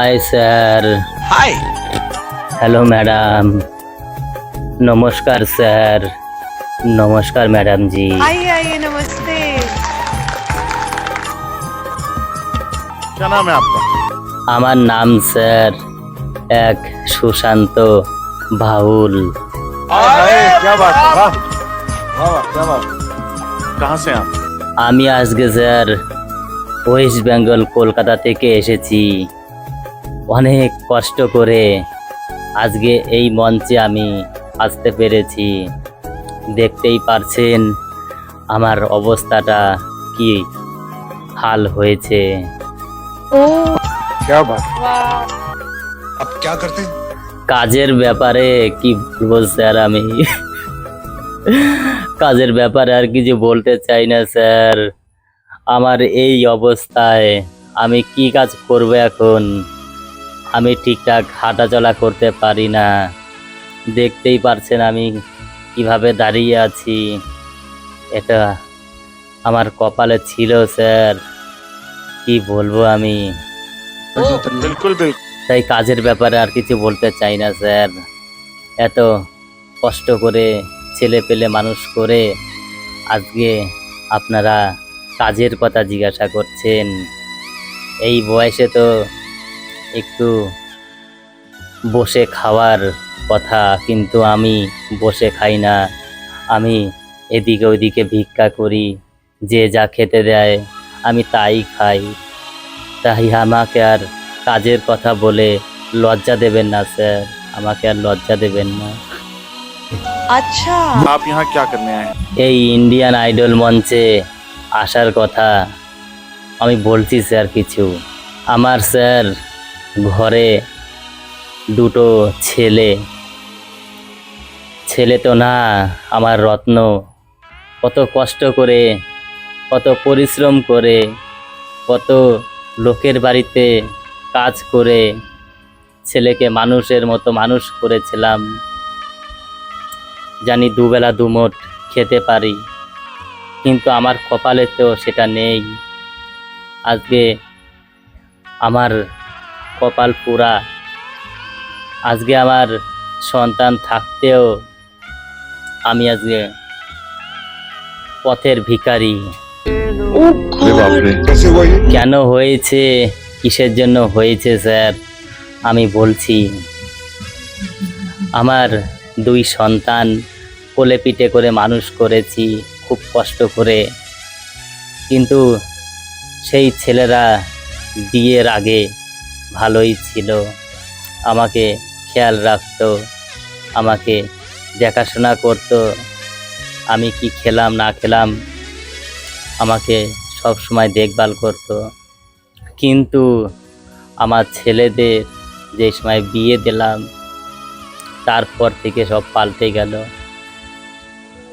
hi sir hi hello madam নমস্কার sir নমস্কার madam জি आइए आइए नमस्ते क्या नाम है आपका আমার नाम স্যার এক সুশান্ত ভাউল अरे क्या बात है वाह वाह वाह, क्या बात कहाँ से हैं आप আমি আজকে স্যার ওয়েস্ট বেঙ্গল কলকাতা থেকে এসেছি অনেক কষ্ট করে আজকে এই মঞ্চে আমি আসতে পেরেছি। দেখতেই পারছেন আমার অবস্থাটা কি হাল হয়েছে। কাজের ব্যাপারে কি বলব স্যার আমি? কাজের ব্যাপারে আর কিছু বলতে চাই না স্যার। আমার এই অবস্থায় আমি কি কাজ করব এখন? আমি ঠিকঠাক হাঁটাচলা করতে পারি না। দেখতেই পারছেন আমি কীভাবে দাঁড়িয়ে আছি। এটা আমার কপালে ছিল স্যার। কি বলব আমি? তাই কাজের ব্যাপারে আর কিছু বলতে চাই না স্যার। এত কষ্ট করে ছেলে পেলে মানুষ করে আজকে আপনারা কাজের কথা জিজ্ঞাসা করছেন। এই বয়সে তো একটু বসে খাওয়ার কথা কিন্তু আমি বসে খাই না। আমি এদিকে ওদিকে ভিক্ষা করি যে যা খেতে দেয় আমি তাই খাই। তাই আমাকে আর কাজের কথা বলে লজ্জা দেবেন না স্যার। আমাকে আর লজ্জা দেবেন না। আচ্ছা। আপ ইহা কি করতে আয়ে এই ইন্ডিয়ান আইডল মঞ্চে আসার কথা আমি বলছি স্যার কিছু। আমার স্যার ঘরে দুটো ছেলে। ছেলে তো না, আমার রত্ন। কত কষ্ট করে, কত পরিশ্রম করে, কত লোকের বাড়িতে কাজ করে, ছেলেকে মানুষের মতো মানুষ করেছিলাম। জানি দুবেলা দুমোট খেতে পারি, কিন্তু আমার কপালে তো সেটা নেই। আজকে আমার কপাল পুরা। আজকে আমার সন্তান থাকতেও আমি আজকে পথের ভিকারি কেন হয়েছে? কিসের জন্য হয়েছে স্যার? আমি বলছি আমার দুই সন্তান কোলে পিঠে করে মানুষ করেছি খুব কষ্ট করে। কিন্তু সেই ছেলেরা বিয়ের আগে ভালোই ছিল। আমাকে খেয়াল রাখতো আমাকে দেখাশোনা করতো আমি কি খেলাম না খেলাম আমাকে সব সময় দেখভাল করত। কিন্তু আমার ছেলেদের যে সময় বিয়ে দিলাম তারপর থেকে সব পাল্টে গেল।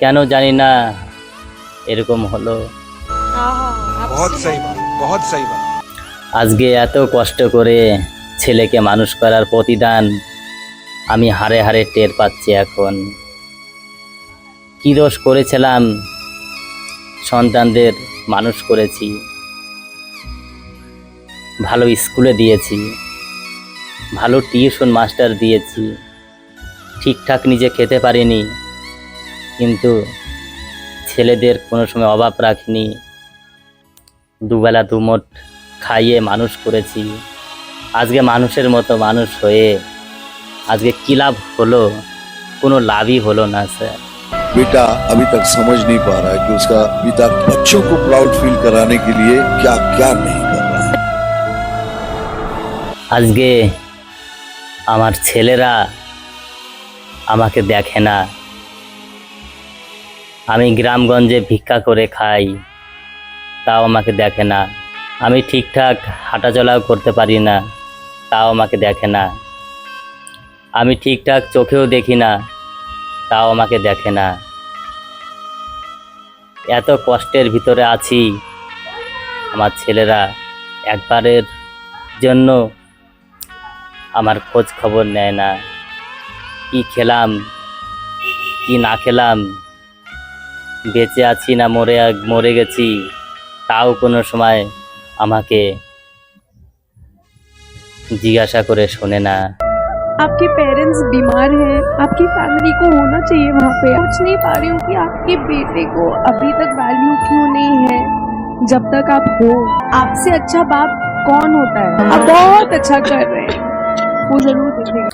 কেন জানি না এরকম হলো। বহুত সহি বহুত সহি আজকে এত কষ্ট করে ছেলেকে মানুষ করার প্রতিদান আমি হারে হারে টের পাচ্ছি এখন। কী দোষ করেছিলাম? সন্তানদের মানুষ করেছি। ভালো স্কুলে দিয়েছি। ভালো টিউশন মাস্টার দিয়েছি। ঠিকঠাক নিজে খেতে পারিনি। কিন্তু ছেলেদের কোনো সময় অভাব রাখিনি। দুবেলা দুমোট খাইয়ে মানুষ করেছি আজকে মানুষের মতো মানুষ হয়ে আজকে কী লাভ হলো কোনো লাভই হলো না স্যার बेटा अभी तक समझ नहीं पा रहा है कि उसका पिता बच्चों को प्राउड फील कराने के लिए क्या क्या नहीं कर रहा है আজকে আমার ছেলেরা আমাকে দেখে না আমি গ্রামগঞ্জে ভিক্ষা করে খাই তাও আমাকে দেখে না আমি ঠিকঠাক হাঁটাচলাও করতে পারি না, তাও আমাকে দেখে না। আমি ঠিকঠাক চোখেও দেখি না, তাও আমাকে দেখে না। এত কষ্টের ভিতরে আছি আমার ছেলেরা, একবারের জন্য আমার খোঁজ খবর নেয় না। কি খেলাম, কি না খেলাম, বেঁচে আছি না মরে মরে গেছি, তাও কোনো সময় আমাকে জিজ্ঞাসা করে শোনে না आपके पेरेंट्स बीमार हैं आपकी फैमिली को होना चाहिए वहाँ पे सोच नहीं पा रही हूँ कि आपके बेटे को अभी तक वैल्यू क्यों नहीं है जब तक आप हो आपसे अच्छा बाप कौन होता है आप बहुत अच्छा कर रहे हैं वो जरूर देखेगा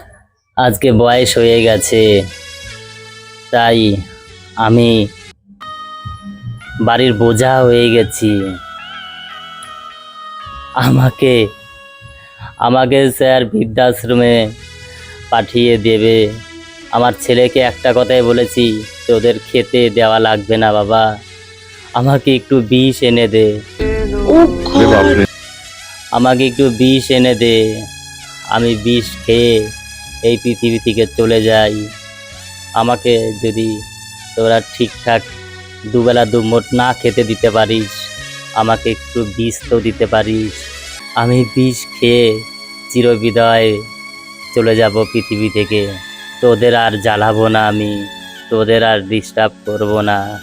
আজকে বয়স হয়ে গেছে তাই আমি বাড়ির বোঝা হয়ে গেছি আমাকে আমাকে স্যার বৃদ্ধাশ্রমে পাঠিয়ে দেবে। আমার ছেলেকে একটা কথাই বলেছি তোদের খেতে দেওয়া লাগবে না বাবা। আমাকে একটু বিষ এনে দে। আমাকে একটু বিষ এনে দে। আমি বিষ খেয়ে এই পৃথিবী থেকে চলে যাই। আমাকে যদি তোরা ঠিকঠাক দুবেলা দুমোট না খেতে দিতে পারিস। আমাকে একটু বিষ তো দিতে পারিস। আমি বিষ খেয়ে চিরবিদায় চলে যাব পৃথিবী থেকে। তোদের আর জ্বালাবো না আমি, তোদের আর ডিস্টার্ব করব না।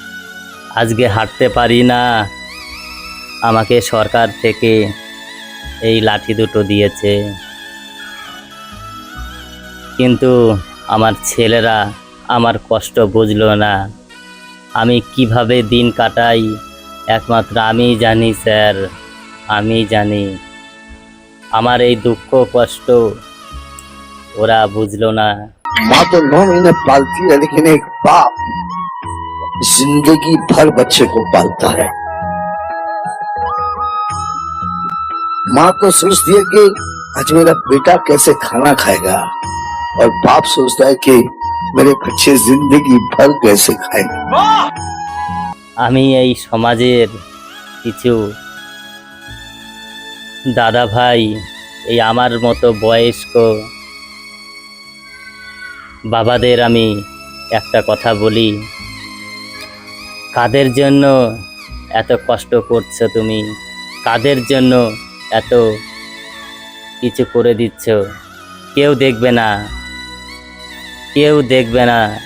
আজকে হাঁটতে পারি না। আমাকে সরকার থেকে এই লাঠি দুটো দিয়েছে। কিন্তু আমার ছেলেরা আমার কষ্ট বুঝলো না। আমি কীভাবে দিন কাটাই? একমাত্র আমিই জানি স্যার আমি জানি আমার এই দুঃখ কষ্ট ওরা বুঝলো না माँ तो नौ महीने पालती है लेकिन एक बाप जिंदगी भर बच्चे को पालता है माँ तो सोचती है कि आज मेरा बेटा कैसे खाना खाएगा और बाप सोचता है कि मेरे बच्चे जिंदगी भर कैसे खाएंगे আমি এই সমাজের কিছু দাদা ভাই এই আমার মতো বয়স্ক বাবাদের আমি একটা কথা বলি। কাদের জন্য এত কষ্ট করছ তুমি? কাদের জন্য এত কিছু করে দিচ্ছ? কেউ দেখবে না। কেউ দেখবে না।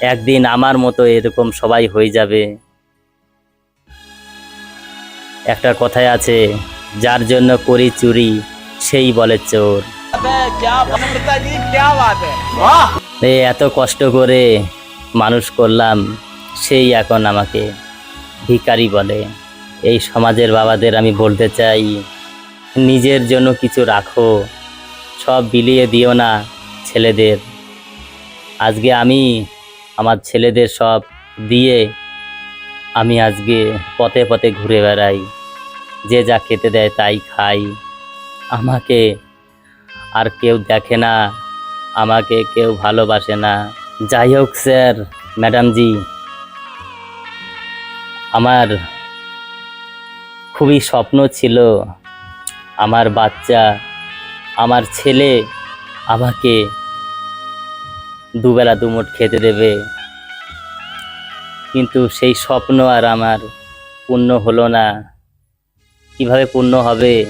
একদিন আমার মতো এরকম সবাই হয়ে যাবে। একটা কথাই আছে যার জন্য করি চুরি সেই বলে চোর। এই এত কষ্ট করে মানুষ করলাম সেই এখন আমাকে ভিখারি বলে। এই সমাজের বাবাদের আমি বলতে চাই নিজের জন্য কিছু রাখো সব বিলিয়ে দিও না ছেলেদের। আজকে আমি আমার ছেলেদের সব দিয়ে আমি আজকে পথে পথে ঘুরে বেড়াই। যে যা খেতে দেয় তাই খাই। আমাকে আর কেউ দেখে না, আমাকে কেউ ভালোবাসে না। যাই হোক স্যার ম্যাডামজি আমার খুবই স্বপ্ন ছিল আমার বাচ্চা, আমার ছেলে আমাকে দুবেলা দুমুঠ খেতে দেবে। কিন্তু সেই স্বপ্ন আর আমার পূর্ণ হলো না। কীভাবে পূর্ণ হবে?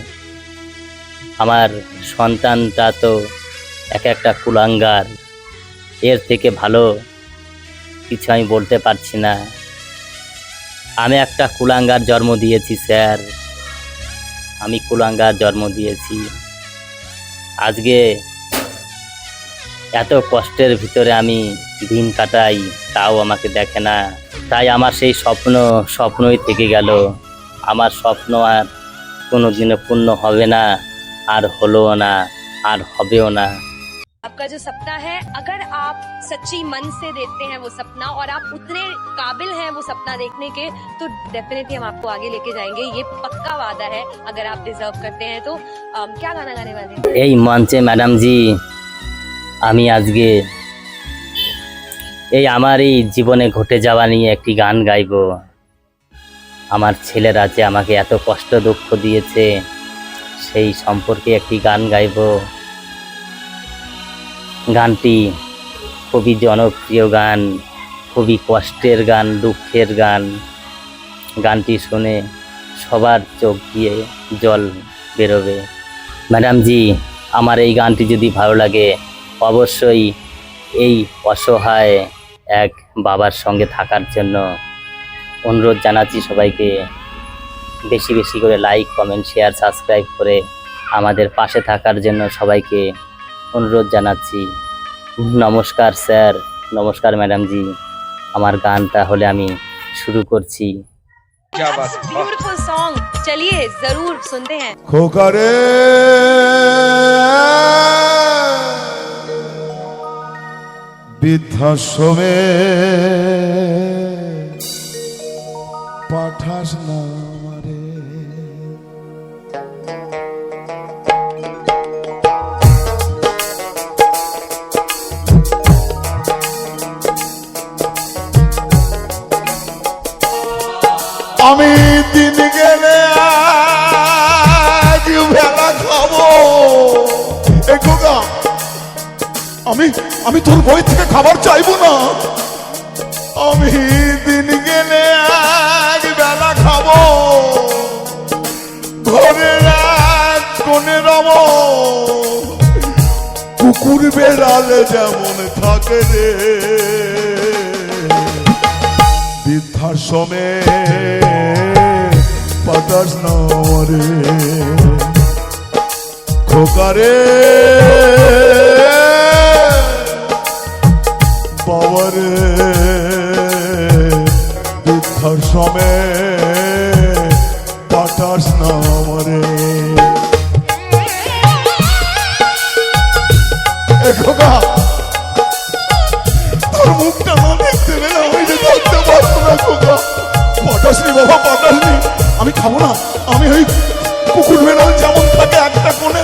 আমার সন্তানটা তো এক একটা কুলাঙ্গার। এর থেকে ভালো কিছু আমি বলতে পারছি না। আমি একটা কুলাঙ্গার জন্ম দিয়েছি, স্যার। আমি কুলাঙ্গার জন্ম দিয়েছি। আজকে এত কষ্টের ভিতরে আমি দিন কাটাই, তাও আমাকে দেখে না। তাই আমার সেই স্বপ্ন স্বপ্নই থেকে গেল আমার স্বপ্ন আর কোনো দিনও পূর্ণ হবে না আর হলো না আর হবেও না आपका जो सपना है अगर आप सच्ची मन से देखते हैं वो सपना और आप उतने काबिल हैं वो सपना देखने के तो डेफिनेटली हम आपको आगे लेके जाएंगे ये पक्का वादा है अगर आप डिजर्व करते हैं तो अम, क्या गाना गाने वाले हैं এই মঞ্চে ম্যাডামজি আমি আজকে এই আমার এই জীবনে ঘটে যাওয়া নিয়ে একটি গান গাইব। আমার ছেলেরা যে আমাকে এত কষ্ট দুঃখ দিয়েছে, সেই সম্পর্কে একটি গান গাইব। গানটি খুবই জনপ্রিয় গান, খুবই কষ্টের গান, দুঃখের গান। গানটি শুনে সবার চোখ দিয়ে জল বেরোবে। ম্যাডামজি আমার এই গানটি যদি ভালো লাগে, অবশ্যই এই অসহায় এক বাবার সঙ্গে থাকার জন্য অনুরোধ জানাচ্ছি সবাইকে। বেশি বেশি করে লাইক কমেন্ট শেয়ার সাবস্ক্রাইব করে আমাদের পাশে থাকার জন্য সবাইকে অনুরোধ জানাচ্ছি। নমস্কার স্যার নমস্কার ম্যাডাম জি আমার গান তাহলে আমি শুরু করছি। চলিয়ে জরুর বৃদ্ধাশ্রমে পাঠাস না। আমি তোর বই থেকে খাবার চাইব না। আমি দিন গেলে আজ বেলা খাব। ঘরে রাত কোনে রব কুকুর বেড়ালে যেমন থাকে রে। বৃদ্ধাশ্রমে পাতাস না রে। খোকারে বাবারে বৃদ্ধাশ্রমে পাতাস না রে এ খোকা, তোর মুখটা না দেখতে পেলে আমি যে থাকতে পারব না খোকা। পটাসনি বাবা পটাসনি আমি খাব না। আমি ওই কুকুর বেড়াল যেমন থাকে একটা কোণে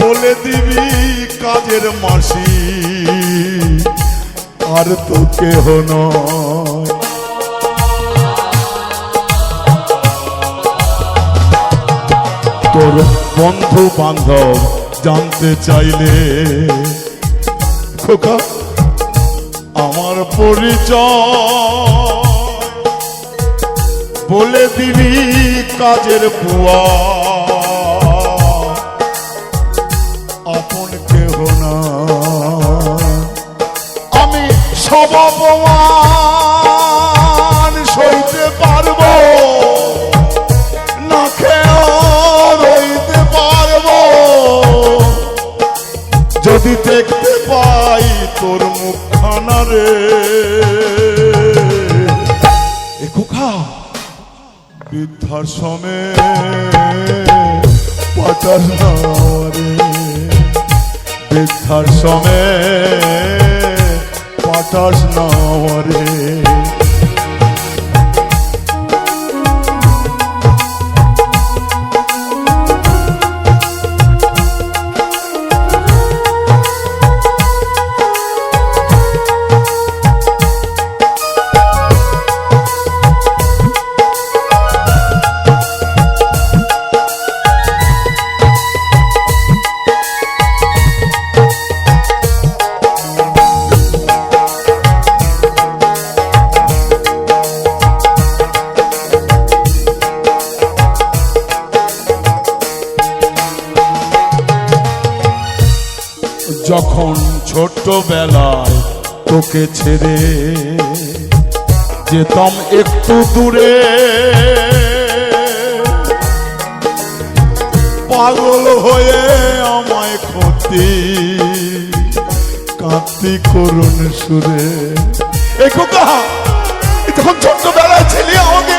বলে দিবি কাজের মাসি, আর তো কেহ নয়। তোর বন্ধু বান্ধব জানতে চাইলে, খোকা, আমার পরিচয়। বলে দিবি কাজের বুয়া। আপন কেহ না। আমি সব অপমান সইতে পারব, না খেয়েও রইতে পারব। যদি দেখতে পাই তোর মুখখানা রে। এ বৃদ্ধার সমে পাটার রে বিদ্ধার সমে না রে যখন ছোট্টবেলায় তোকে ছেড়ে যেতাম একটু দূরে, পাগল হয়ে আমায় ক্ষতি কাঁদতি করুণ সুরে। এ খোকা যখন ছোট্টবেলায় ছিলি আমাকে,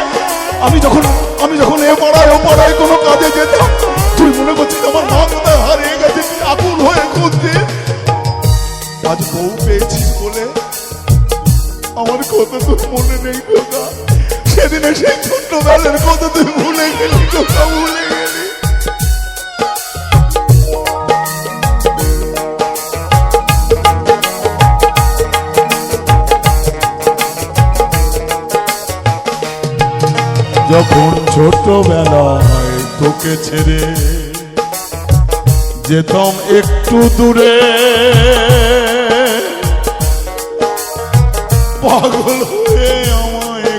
আমি যখন আমি যখন এ পাড়ায়, ও পাড়ায় কোনো কাজে যেতাম, তুই মনে করছিস আমার মা কোথায় হারিয়ে গেছে আকুল হয়ে খুঁজছিস বউ পেয়েছিস বলে আমার কথা তোর মনে নেই খোকা সেদিনে সেই ছোট্টবেলার কথা তুই ভুলে গেলি খোকা ভুলে গেলি। যখন ছোটবেলায় তোকে ছেড়ে যেতাম একটু দূরে পাগল হয়ে আমায়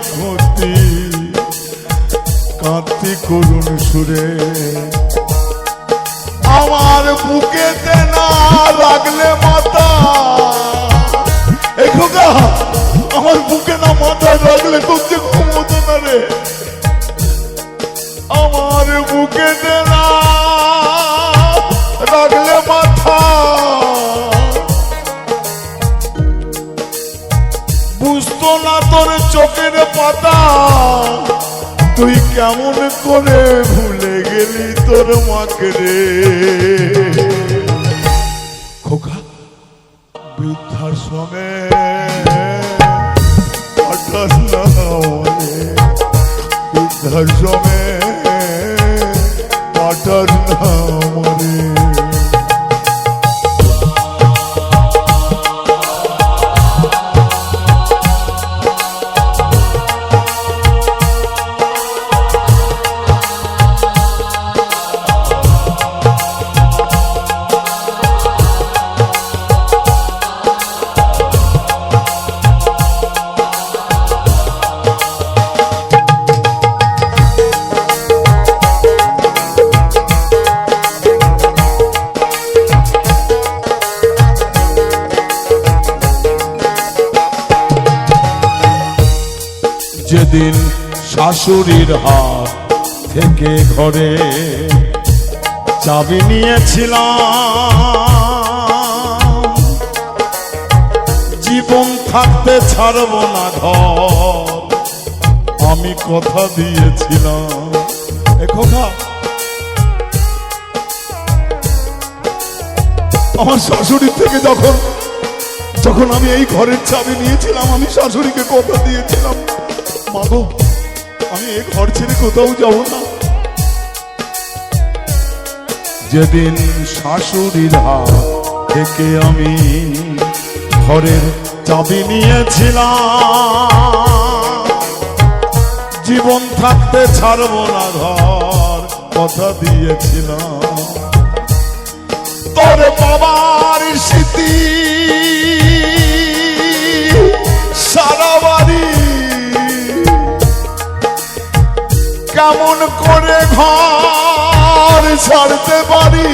করুন সুরে। আমার বুকেতে হঠাৎ না মরে শাশুড়ির হাত থেকে ঘরে চাবি নিয়েছিলাম। জীবন থাকতে ছাড়ব না ঘর, আমি কথা দিয়েছিলাম। খোকা, আমার শাশুড়ির থেকে যখন যখন আমি এই ঘরের চাবি নিয়েছিলাম, আমি শাশুড়িকে কথা দিয়েছিলাম। মাগো আমি এই ঘর ছেড়ে কোথাও যাব না। যেদিন শাশুড়ির হাত থেকে আমি ঘরের চাবি নিয়েছিলাম, জীবন থাকতে ছাড়ব না ঘর কথা দিয়েছিলাম। তোর বাবার কেমন করে ঘর ছাড়তে পারি?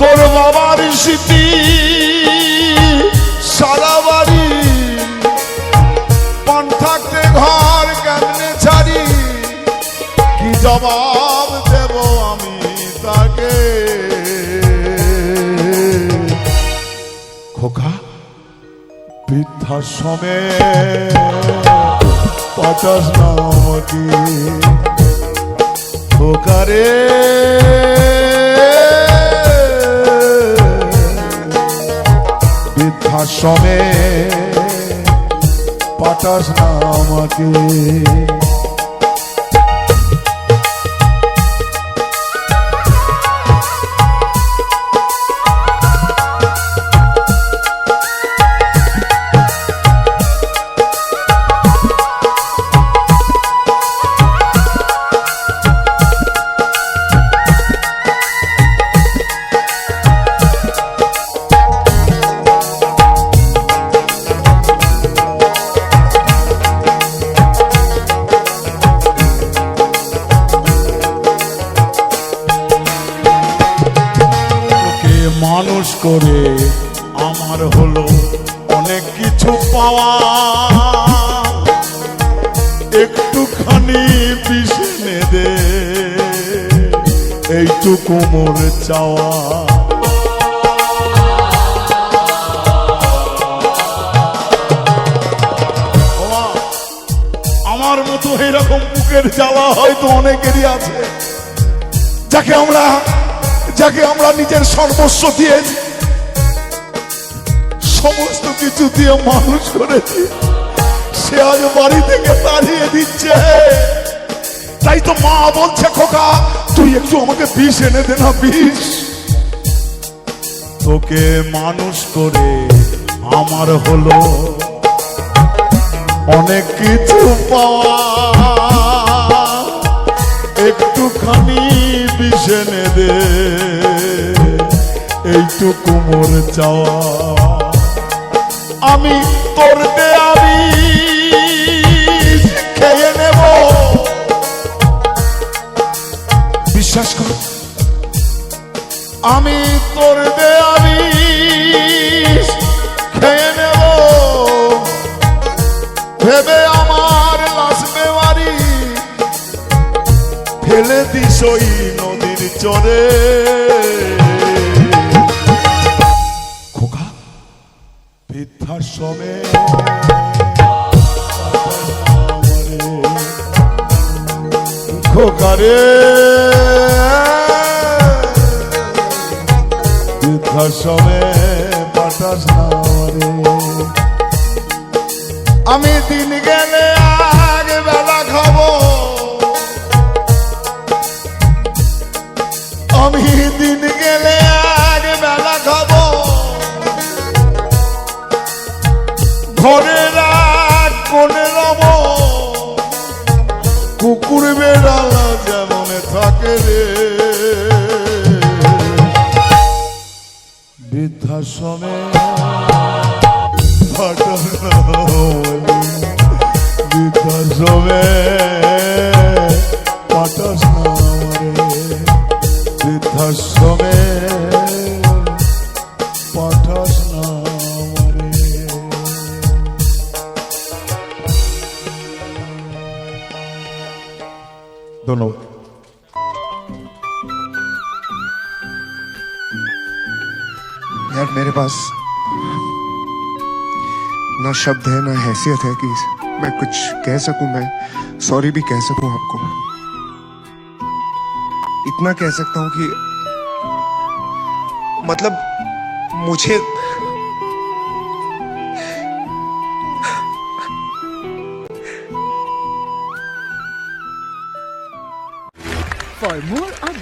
তোর বাবার স্মৃতি সারা বাড়ি। পান থাকতে ঘর কেমনে ছাড়ি? কি জবাব দেব আমি তাকে? খোকা, বৃদ্ধাশ্রমে পাঠাস না বোকারে বৃদ্ধাশ্রমে পাঠাস না করে আমার হলো অনেক কিছু পাওয়া। একটুখানি পিছনে দে এইটুকু মোর চাওয়া। আমার মতো বুকের হয়তো অনেকেরই আছে। যাকে আমরা যাকে আমরা নিজের সর্বস্ব দিয়েছি সমস্ত কিছু দিয়ে মানুষ করেছি। সে আজ বাড়ি থেকে তাড়িয়ে দিচ্ছে। তাই তো মা বলছে, খোকা, তুই একটু আমাকে বিষ এনে দে না, বিষ। তোকে মানুষ করে আমার হলো অনেক কিছু পাওয়া। একটুখানি বিষ এনে দে, এইটুকু মোর চাওয়া। আমি তোর দেয়াবি খেয়ে নেব। বিশ্বাস কর, আমি তোর দেয়াবি খেয়ে নেব। ভেবে আমার লাশ বেমারি ফেলে দিস ওই নদীর চরে। বৃদ্ধাশ্রমে খোকারে। বৃদ্ধাশ্রমে আমি দিন গেলে दोनों यार, मेरे पास ना शब्द है, ना हैसियत है कि मैं कुछ कह सकूँ, मैं सॉरी भी कह सकूँ आपको। इतना कह सकता हूँ कि मतलब मुझे